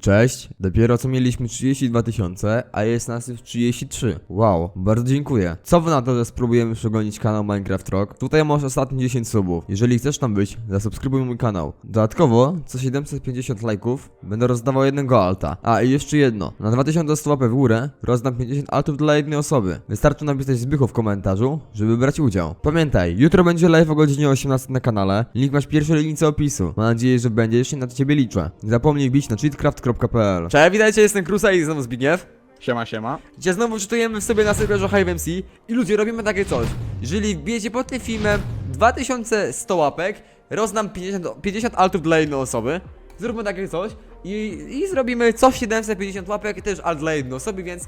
Cześć, dopiero co mieliśmy 32 tysiące, a jest nas już 33. Wow, bardzo dziękuję. Co wy na to, że spróbujemy przegonić kanał Minecraft Rock? Tutaj masz ostatnie 10 subów. Jeżeli chcesz tam być, zasubskrybuj mój kanał. Dodatkowo, co 750 lajków, będę rozdawał jednego alta. A i jeszcze jedno, na 2100 łapek w górę rozdam 50 altów dla jednej osoby. Wystarczy napisać Zbychu w komentarzu, żeby brać udział. Pamiętaj, jutro będzie live o godzinie 18 na kanale. Link masz w pierwszej linijce opisu. Mam nadzieję, że będziesz i na ciebie liczę. Nie zapomnij wbić na cheatcraft.pl Cześć, witajcie, jestem Krusa i znowu Zbigniew. Siema, siema. Gdzie znowu czytujemy w sobie na serwerze HiveMC i ludzie robimy takie coś. Jeżeli wbijecie pod tym filmem 2100 łapek, rozdam 50, 50 altów dla jednej osoby. Zróbmy takie coś i, i zrobimy co 750 łapek też alt dla jednej osoby, więc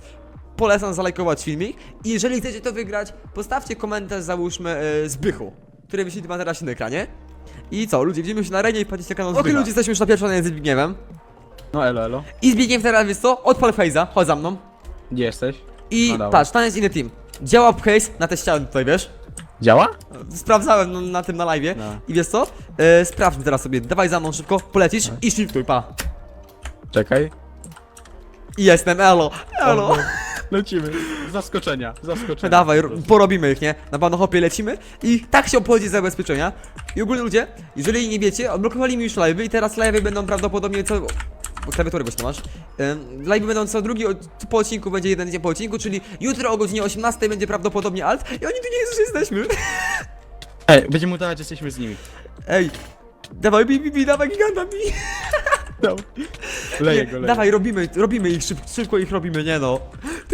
polecam zalajkować filmik. I jeżeli chcecie to wygrać, postawcie komentarz, załóżmy e, Zbychu, który wyświetli ma teraz na ekranie. I co, ludzie, widzimy się na arenie i na kanał. Okej, ludzie, jesteśmy już na pierwszej z Zbigniewem. No elo, elo. I Zbigniew teraz, wiesz co, odpal Fejza, chodź za mną. Gdzie jesteś? I No patrz, tam jest inny team. Działa case na te ściany tutaj, wiesz? Działa? Sprawdzałem no, na tym na live. No. I wiesz co? E, sprawdźmy teraz sobie. Dawaj za mną szybko, polecisz i shiftuj, pa. Czekaj. I jestem, elo, elo. O, Lecimy. Zaskoczenia, zaskoczenia. Dawaj, ro- porobimy ich, nie? Na hopie lecimy i tak się obchodzi zabezpieczenia. I ogólnie ludzie, jeżeli nie wiecie, odblokowali mi już live'y i teraz live'y będą prawdopodobnie co... Bo klawiatury właśnie masz. Ym, live'y będą co drugi od, po odcinku, będzie jeden dzień po odcinku, czyli jutro o godzinie 18 będzie prawdopodobnie alt i oni tu nie jesteśmy. Ej, będziemy udawać, że jesteśmy z nimi. Ej, dawaj, bi, bi, bi, dawaj giganta, bi. No. Leję go, leję. Dawaj, robimy, robimy ich, szyb, szybko ich robimy, nie no.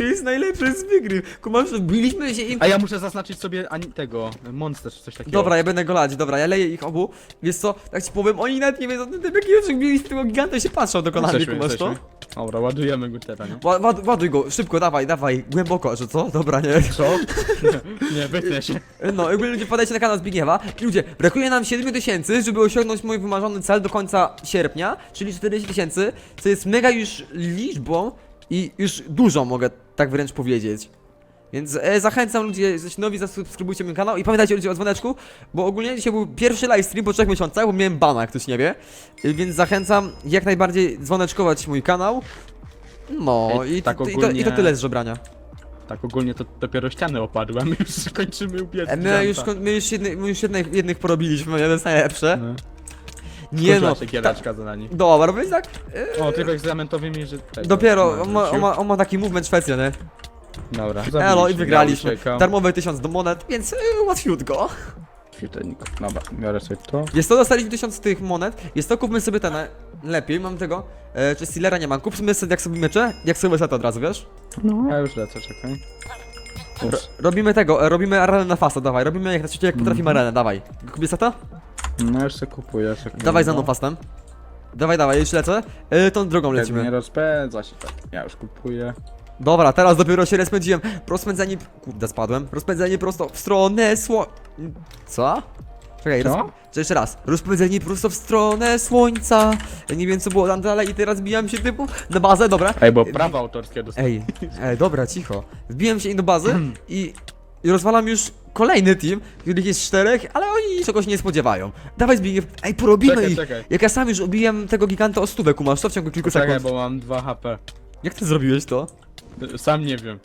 To jest najlepszy z wygryw. Kumasz, biliśmy się im... A ja muszę zaznaczyć sobie ani tego, monster czy coś takiego. Dobra, ja będę go lać, dobra, ja leję ich obu. Wiesz co, tak ci powiem, oni nawet nie wiedzą, tym jakiego już biliśmy tego giganta i się patrzą dokonanie, Jesteśmy, kumasz to? jesteśmy. Dobra, ładujemy go teraz, nie? Ła- ład- Ładuj go, szybko, dawaj, dawaj, głęboko, że co? Dobra, nie. Co? Nie, nie wytnę się. No, jakby ludzie podajcie na kanał Zbigniewa. Ludzie, brakuje nam 7 tysięcy, żeby osiągnąć mój wymarzony cel do końca sierpnia, czyli 40 tysięcy, co jest mega już liczbą i już dużo mogę tak wręcz powiedzieć. Więc e, zachęcam ludzi, jesteście nowi, zasubskrybujcie mój kanał i pamiętajcie ludzie o dzwoneczku, bo ogólnie dzisiaj był pierwszy livestream po 3 miesiącach, bo miałem bana, jak ktoś nie wie. Y, Więc zachęcam jak najbardziej dzwoneczkować mój kanał. No Ej, i, tak to, i, to, i to tyle z żebrania. Tak ogólnie to dopiero ściany opadły, a my już kończymy ubiec E, My już, kon- my już, jedny, my już jednych, jednych porobiliśmy, jeden jest najlepsze. No. Nie no, gieleczka za nami. dobra, więc tak. e, O, tylko z diamentowymi, że... tego, Dopiero, no, on ma, on, ma, on ma taki movement Szwecja, nie? Dobra. Elo i wygraliśmy. Darmowe 1000 do monet, więc e, łatwiutko. Świetelnik. Dobra, biorę sobie to. Jest to, dostaliśmy 1000 tych monet, jest to, kupmy sobie ten, e, lepiej, mam tego, e, czy Stealera nie mam, kupmy sobie jak sobie mecze, jak sobie set od razu, wiesz? No. Ja już lecę, czekaj. Ro, robimy tego, e, robimy arenę na fasta, dawaj, robimy jak, znaczy, jak potrafimy Mhm. arenę, dawaj. Kupię seta? No już sobie kupuję. sekundę. Dawaj za mną fastem. Dawaj, dawaj, już lecę. E, tą drogą Nie lecimy. rozpędza się tak. Ja już kupuję. Dobra, teraz dopiero się rozpędziłem. Rozpędzenie. Kurde, spadłem. Rozpędzenie prosto w stronę sło. Co? Czekaj, Co? roz... Czy jeszcze raz. Rozpędzenie prosto w stronę słońca. Ja nie wiem co było tam dalej i teraz bijam się typu na bazę, dobra. Ej, bo prawa autorskie dostałem. Ej, ej, dobra, cicho. Wbiłem się im do bazy i, i rozwalam już kolejny team, których jest czterech, ale oni czegoś nie spodziewają. Dawaj Zbigniew, ej, porobimy Czekaj, ich. czekaj. Jak ja sam już obijam tego giganta o stówę, kumasz, to w ciągu kilku Czekaj, sekund. bo mam 2 HP. Jak ty zrobiłeś to? Sam nie wiem.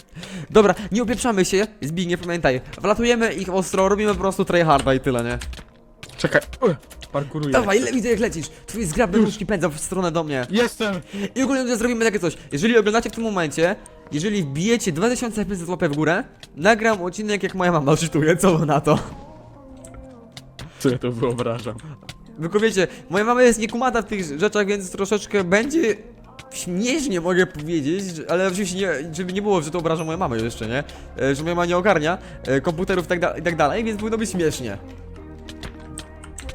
Dobra, nie opieprzamy się, Zbigniew, pamiętaj. Wlatujemy ich ostro, robimy po prostu tryharda i tyle, nie? Czekaj. Uch, Parkuruję. Dawaj, le- widzę jak lecisz. Twój zgrabny nóżki pędza w stronę do mnie. Jestem! I ogólnie zrobimy takie coś. Jeżeli oglądacie w tym momencie, jeżeli wbijecie 2500 łapek w górę, nagram odcinek jak moja mama czytuje, co na to? Co ja to wyobrażam? Tylko wiecie, moja mama jest niekumata w tych rzeczach, więc troszeczkę będzie śmiesznie mogę powiedzieć, ale oczywiście nie, żeby nie było, że to obraża moją mamę jeszcze, nie? E, Że moja mama nie ogarnia e, komputerów tak, i tak dalej, więc powinno być śmiesznie.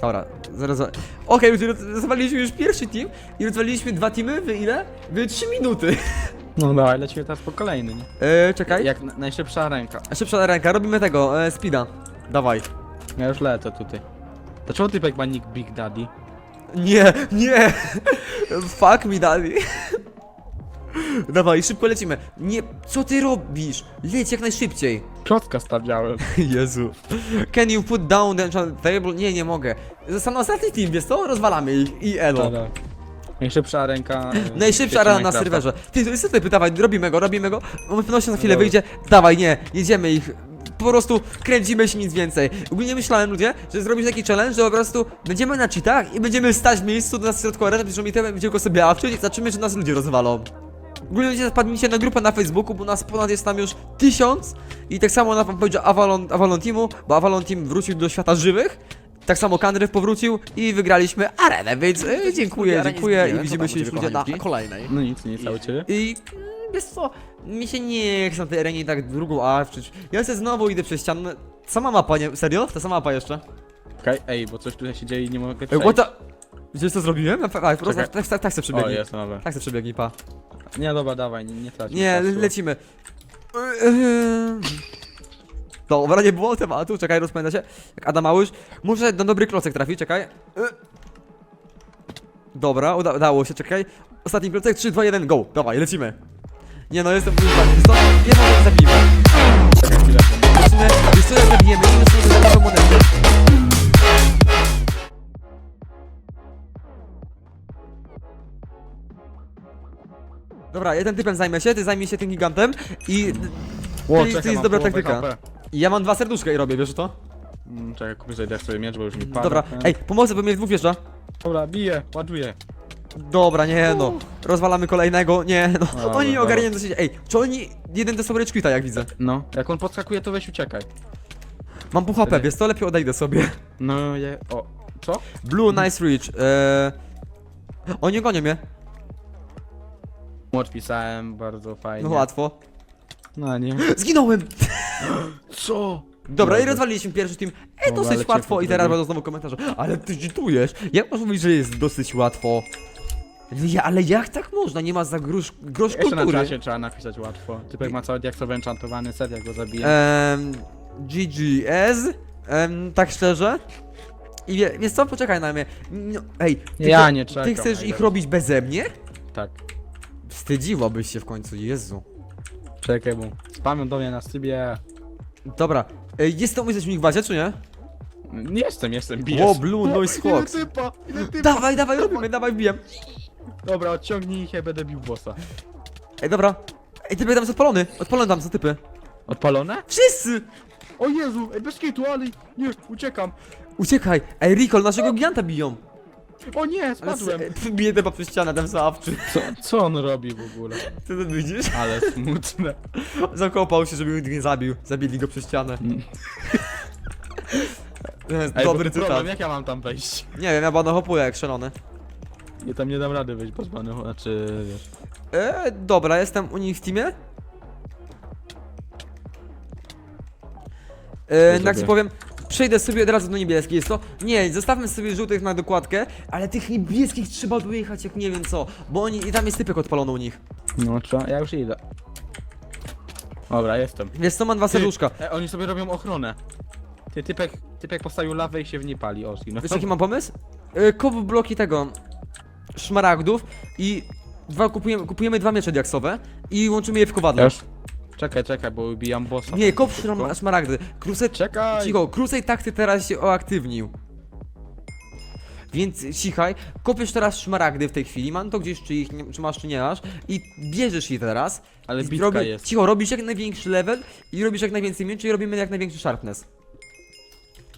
Dobra, zaraz. za- Okej, okay, rozwaliliśmy już pierwszy team i rozwaliliśmy dwa teamy w ile? W 3 minuty. No dawaj, lecimy teraz po kolejny, nie? E, czekaj. Jak na, najszybsza ręka. Szybsza ręka, robimy tego, e, speeda. Dawaj. Ja już lecę tutaj. Dlaczego typek ma nick Big Daddy? Nie, nie! Fuck me daddy. Dawaj, szybko lecimy. Nie, co ty robisz? Leć jak najszybciej. Klocka stawiałem. Jezu. Can you put down the table? Nie, nie mogę. Zostaną ostatni team, wiesz co? Rozwalamy ich i elo. Tada. Najszybsza ręka. e, Najszybsza świecie rana na Minecrafta. serwerze. Ty, to jest dawaj, robimy go, robimy go. On pewnością za chwilę Dobra. wyjdzie. Dawaj, nie, jedziemy ich. Po prostu kręcimy się, nic więcej. Ogólnie myślałem, ludzie, że zrobić taki challenge, że po prostu będziemy na cheatach i będziemy stać w miejscu na środku areny, bierzemy itemy, będziemy go sobie awczyć i zobaczymy, czy nas ludzie rozwalą. Ogólnie ludzie wpadnijcie na grupę na Facebooku, bo nas ponad jest tam już tysiąc i tak samo na wam powiedział Avalon, Avalon Teamu, bo Avalon Team wrócił do świata żywych. Tak samo Kandryw powrócił i wygraliśmy arenę, więc e, dziękuję, dziękuję i widzimy się już ludzie na kolejnej. No nic, nic, a u ciebie? I mm, wiesz co, mi się nie chce na tej arenie tak drugą awczyć. Ja sobie znowu idę przez ścianę. Sama mapa, nie? Serio? Ta sama mapa jeszcze? Okej, ej, bo coś tutaj się dzieje i nie mogę Ej, przejść. what the... Widzisz co zrobiłem? A, po prostu, Czekaj. tak, tak, tak se O, przebiegnij. jest, nowe. Tak se przebiegnij, pa. Nie, dobra, dawaj, nie, nie trać. Nie, le- lecimy. Dobra, nie było tematu, czekaj, rozpędzę się. Jak Adam Małysz. Muszę na dobry klocek trafić, czekaj. Dobra, uda udało się, czekaj. Ostatni klocek, 3, 2, 1, go. Dawaj, lecimy. Nie no, jestem wyzwany. Wiesz co? Jedną rzecz zabijmy. Zobaczymy, wiesz co, jak zabijemy, nie Dobra, ja tym typem zajmę się, ty zajmij się tym gigantem i... Ło, To jest- czekaj, to jest dobra połowę taktyka. HP. i ja mam dwa serduszka i robię, wiesz to? Mm, Czekaj, kupię sobie sobie miecz, bo już mi pada. Dobra, ej, pomocy, bo mnie dwóch wjeżdża. Dobra, biję, ładuję. Dobra, nie no. Rozwalamy kolejnego, nie no. Dobra, Oni nie dobra. ogarniają co się dzieje. Ej, czy oni jeden to sobie quita jak widzę? No, jak on podskakuje, to weź uciekaj. Mam pół HP, wiesz co, lepiej odejdę sobie. No, je... O, co? Blue, nice reach. Eee... Oni gonią mnie. Młot pisałem, bardzo fajnie. No łatwo. No, nie. Zginąłem! Co? Dobra, i rozwaliliśmy pierwszy team. Ej, Dobra, dosyć łatwo i teraz drugim. będą znowu komentarze. Ale ty czytujesz? Jak możesz mówić, że jest dosyć łatwo? Ja, ale jak tak można? Nie ma za grosz, grosz Jeszcze na kultury. czasie trzeba napisać łatwo. Typek ma cały diaksowy enchantowany set, jak go zabiję. Ehm, GGS? Ehm, tak szczerze? I wie, wiesz co, poczekaj na mnie. No, ej, ty, Ja nie czekam, Ty chcesz ich robić beze mnie? Tak. Wstydziłabyś się w końcu, Jezu. Czekaj, bo spamią do mnie na stybie. Dobra, ej, jest to jesteś w nich bazie, czy nie? Nie jestem, jestem, biję. O, Blue Noise Ile Hawks. typa, ile typa. Dawaj, dawaj, robimy, dawaj, wbijam. Dobra, odciągnij ich, ja będę bił bossa. Ej, dobra. Ej, typy tam jest odpalony. Odpalony tam są typy. Odpalone? Wszyscy! O Jezu, ej, bez kitu, ale nie, uciekam. Uciekaj! Ej, Recall, naszego giganta biją! O nie, spadłem. Bije typa przez ścianę, ten zawczy. Co, co on robi w ogóle? Ty to widzisz? Ale smutne. Zakopał się, żeby go nie zabił. Zabili go przez ścianę. To jest Ej, dobry bo cytat. problem, jak ja mam tam wejść? Nie wiem, ja bano hopuję jak szalony. Ja tam nie dam rady wyjść bez banu, znaczy, wiesz. E, dobra, jestem u nich w teamie. E, tak ci zrobię? powiem, przejdę sobie od razu do niebieskich, jest to? Nie, zostawmy sobie żółtych na dokładkę, ale tych niebieskich trzeba dojechać jak nie wiem co, bo oni, i tam jest typek odpalony u nich. No co, ja już idę. Dobra, jestem. Wiesz co, mam dwa serduszka. E, oni sobie robią ochronę. Ty, typek, typek postawił lawę i się w nie pali, o, zginął. Wiesz jaki mam pomysł? E, kop bloki tego, szmaragdów i dwa kupujemy, kupujemy dwa miecze diaksowe i łączymy je w kowadle. Już? Czekaj, czekaj, bo ubijam bossa. Nie, kop szram- szmaragdy. Crusade Czekaj! Cicho, Crusade takty teraz się oaktywnił. Więc cichaj, kopiesz teraz szmaragdy w tej chwili, mam to gdzieś, czy, ich nie, czy masz, czy nie masz, i bierzesz je teraz. Ale i bitka jest. Cicho, robisz jak największy level i robisz jak najwięcej mieczy i robimy jak największy sharpness.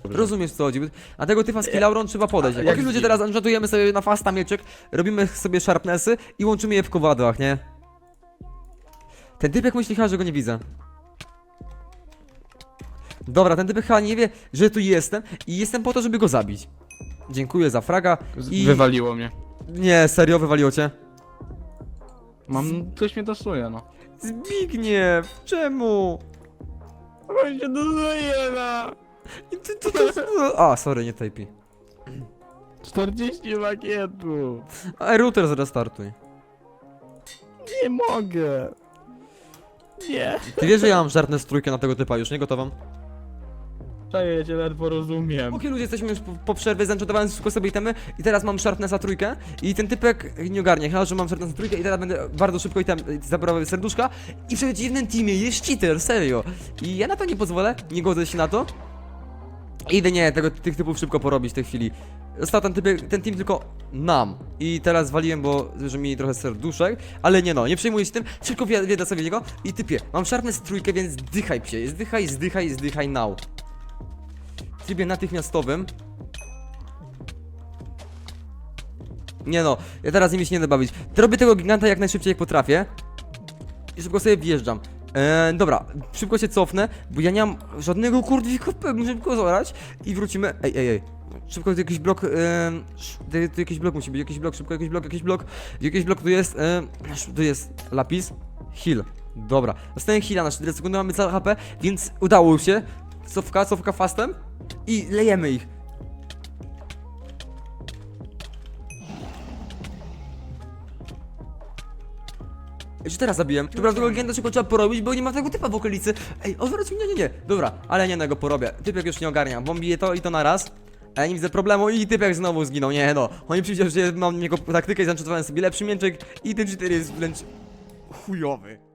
Dobrze. Rozumiesz co chodzi? A tego typa z Kilauron trzeba podejść. Jak jak ludzie zginie? teraz enchantujemy sobie na fasta mieczek, robimy sobie sharpnessy i łączymy je w kowadłach, nie? Ten typek myśli chyba, że go nie widzę. Dobra, ten typek chyba nie wie, że tu jestem i jestem po to, żeby go zabić. Dziękuję za fraga i... Wywaliło mnie. Nie, serio, wywaliło cię? Mam, coś mnie dosuje, no. Zbigniew, czemu? On się dosuje na I Ty, ty, ty, A, sorry, nie typi. 40 makietów. A router zrestartuj. Nie mogę. Nie. Ty wiesz, że ja mam żartnę trójkę na tego typa już, nie gotową? Czaję, cię ledwo rozumiem. Okej, ludzie, jesteśmy już po, po przerwie, zenczotowałem wszystko sobie itemy i teraz mam Sharpnessa trójkę i ten typek nie ogarnia, chyba, że mam Sharpnessa trójkę i teraz będę bardzo szybko item zabrał serduszka i w przeciwnym teamie jest cheater, serio. I ja na to nie pozwolę, nie godzę się na to. Idę nie, tego, tych typów szybko porobić w tej chwili. Został ten, typek, ten team tylko nam. I teraz waliłem, bo że mi trochę serduszek, ale nie no, nie przejmuję się tym, tylko wjedę sobie niego i typie, mam sharpness trójkę, więc zdychaj psie, zdychaj, zdychaj, zdychaj now. W trybie natychmiastowym. Nie no, ja teraz nimi się nie będę bawić. Robię tego giganta jak najszybciej jak potrafię. I szybko sobie wjeżdżam. Eee, dobra, szybko się cofnę, bo ja nie mam żadnego kurdwika, muszę szybko zorać i wrócimy. Ej, ej, ej. Szybko tu jakiś blok, sz- tu, jakiś blok musi być, jakiś blok, szybko jakiś blok, jakiś blok, jakiś blok tu jest, eee, tu jest lapis, heal. Dobra, dostałem heala na 4 sekundy, mamy całe HP, więc udało się. Cofka, cofka fastem i lejemy ich. Ej, Czy teraz zabiłem? Dobra, tego agenta szybko trzeba porobić, bo nie ma tego typa w okolicy. Ej, odwróć mnie, nie, nie. Dobra, ale nie, no go porobię. Typek już nie ogarnia. Bombiję to i to na raz. A ja nie widzę problemu i typek znowu zginął. Nie no. Oni przyjdzie, że mam jego taktykę i zanczutowałem sobie lepszy mięczek i ten 4 jest wręcz chujowy.